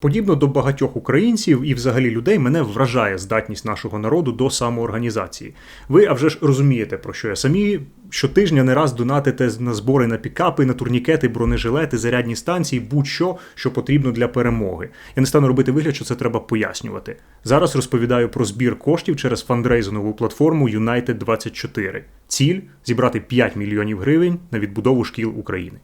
Подібно до багатьох українців і взагалі людей мене вражає здатність нашого народу до самоорганізації. Ви а вже ж розумієте, про що я самі щотижня не раз донатите на збори на пікапи, на турнікети, бронежилети, зарядні станції, будь-що, що потрібно для перемоги. Я не стану робити вигляд, що це треба пояснювати. Зараз розповідаю про збір коштів через фандрейзингову платформу United 24 Ціль зібрати 5 мільйонів гривень на відбудову шкіл України.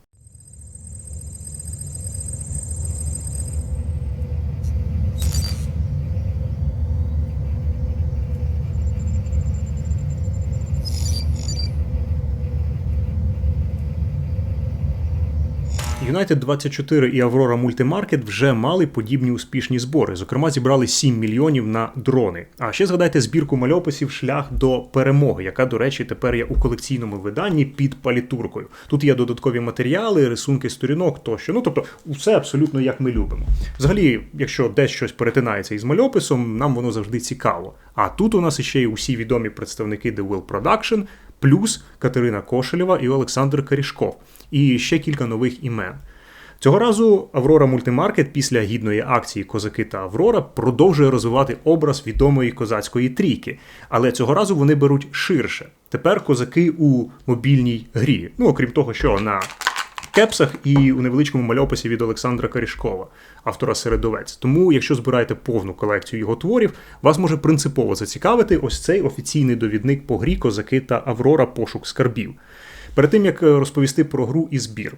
United 24 і Aurora Multimarket вже мали подібні успішні збори. Зокрема, зібрали 7 мільйонів на дрони. А ще згадайте збірку мальописів Шлях до перемоги, яка, до речі, тепер є у колекційному виданні під палітуркою. Тут є додаткові матеріали, рисунки сторінок тощо. Ну тобто, все абсолютно як ми любимо. Взагалі, якщо десь щось перетинається із мальописом, нам воно завжди цікаво. А тут у нас іще й усі відомі представники The Will Production, плюс Катерина Кошелєва і Олександр Корішков, і ще кілька нових імен. Цього разу Аврора Мультимаркет після гідної акції Козаки та Аврора продовжує розвивати образ відомої козацької трійки, але цього разу вони беруть ширше. Тепер козаки у мобільній грі. Ну окрім того, що на кепсах і у невеличкому мальописі від Олександра Карішкова, автора Середовець. Тому, якщо збираєте повну колекцію його творів, вас може принципово зацікавити ось цей офіційний довідник по грі Козаки та Аврора пошук скарбів. Перед тим як розповісти про гру і збір.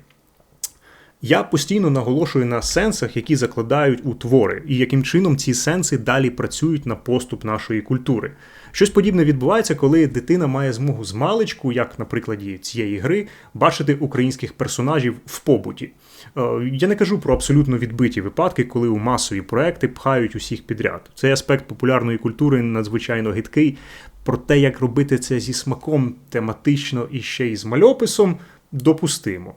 Я постійно наголошую на сенсах, які закладають у твори, і яким чином ці сенси далі працюють на поступ нашої культури. Щось подібне відбувається, коли дитина має змогу з маличку, як на прикладі цієї гри, бачити українських персонажів в побуті. Е, я не кажу про абсолютно відбиті випадки, коли у масові проекти пхають усіх підряд. Цей аспект популярної культури надзвичайно гидкий. Про те, як робити це зі смаком тематично і ще й з мальописом, допустимо.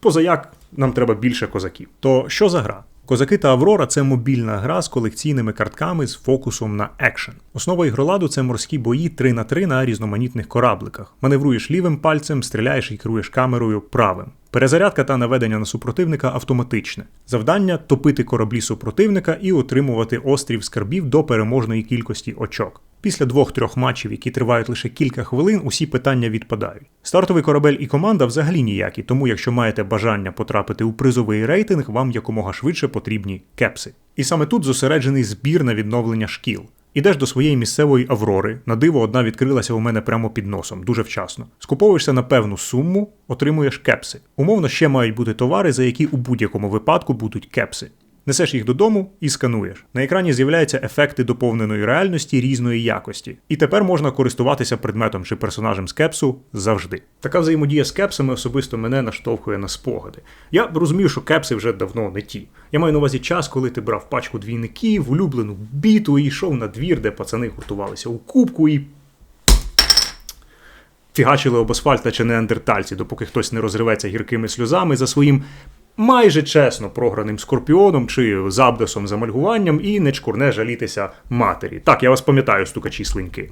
Позаяк нам треба більше козаків. То що за гра? Козаки та Аврора це мобільна гра з колекційними картками з фокусом на екшен. Основа ігроладу це морські бої 3 на 3 на різноманітних корабликах. Маневруєш лівим пальцем, стріляєш і керуєш камерою правим. Перезарядка та наведення на супротивника автоматичне. Завдання топити кораблі супротивника і отримувати острів скарбів до переможної кількості очок. Після двох-трьох матчів, які тривають лише кілька хвилин, усі питання відпадають. Стартовий корабель і команда взагалі ніякі, тому якщо маєте бажання потрапити у призовий рейтинг, вам якомога швидше потрібні кепси. І саме тут зосереджений збір на відновлення шкіл. Ідеш до своєї місцевої аврори, на диво одна відкрилася у мене прямо під носом, дуже вчасно. Скуповуєшся на певну суму, отримуєш кепси. Умовно ще мають бути товари, за які у будь-якому випадку будуть кепси. Несеш їх додому і скануєш. На екрані з'являються ефекти доповненої реальності різної якості. І тепер можна користуватися предметом чи персонажем з кепсу завжди. Така взаємодія з кепсами особисто мене наштовхує на спогади. Я розумію, що кепси вже давно не ті. Я маю на увазі час, коли ти брав пачку двійників, улюблену біту і йшов на двір, де пацани гуртувалися у кубку і. Фігачили об асфальта чи неандертальці, допоки хтось не розриветься гіркими сльозами за своїм майже чесно програним скорпіоном чи забдасом за мальгуванням і не чкурне жалітися матері. Так, я вас пам'ятаю, стукачі слиньки.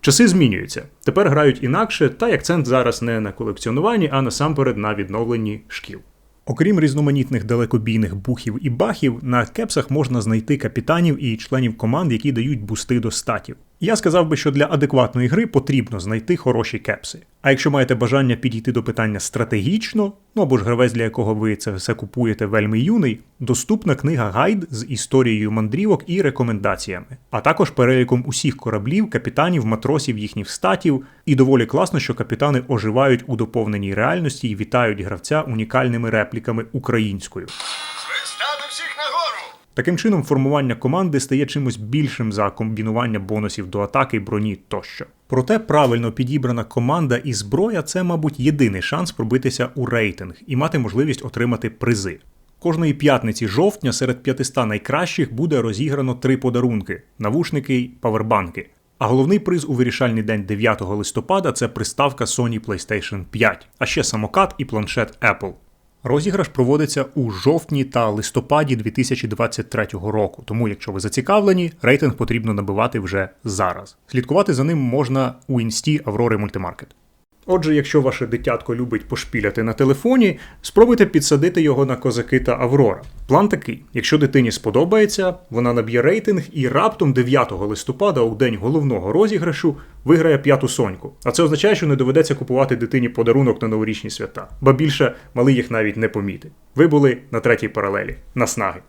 Часи змінюються. Тепер грають інакше, та акцент зараз не на колекціонуванні, а насамперед на відновленні шкіл. Окрім різноманітних далекобійних бухів і бахів, на кепсах можна знайти капітанів і членів команд, які дають бусти до статів. Я сказав би, що для адекватної гри потрібно знайти хороші кепси. А якщо маєте бажання підійти до питання стратегічно, ну або ж гравець, для якого ви це все купуєте вельми юний, доступна книга гайд з історією мандрівок і рекомендаціями, а також переліком усіх кораблів, капітанів, матросів, їхніх статів. І доволі класно, що капітани оживають у доповненій реальності і вітають гравця унікальними репліками українською. Таким чином, формування команди стає чимось більшим за комбінування бонусів до атаки, броні тощо. Проте правильно підібрана команда і зброя це, мабуть, єдиний шанс пробитися у рейтинг і мати можливість отримати призи. Кожної п'ятниці жовтня серед 500 найкращих буде розіграно три подарунки: навушники й павербанки. А головний приз у вирішальний день 9 листопада це приставка Sony PlayStation 5, а ще самокат і планшет Apple. Розіграш проводиться у жовтні та листопаді 2023 року. Тому, якщо ви зацікавлені, рейтинг потрібно набивати вже зараз. Слідкувати за ним можна у інсті Аврори Мультимаркет. Отже, якщо ваше дитятко любить пошпіляти на телефоні, спробуйте підсадити його на козаки та Аврора. План такий: якщо дитині сподобається, вона наб'є рейтинг і раптом 9 листопада, у день головного розіграшу, виграє п'яту соньку. А це означає, що не доведеться купувати дитині подарунок на новорічні свята, ба більше малий їх навіть не помітить. Ви були на третій паралелі. Наснаги.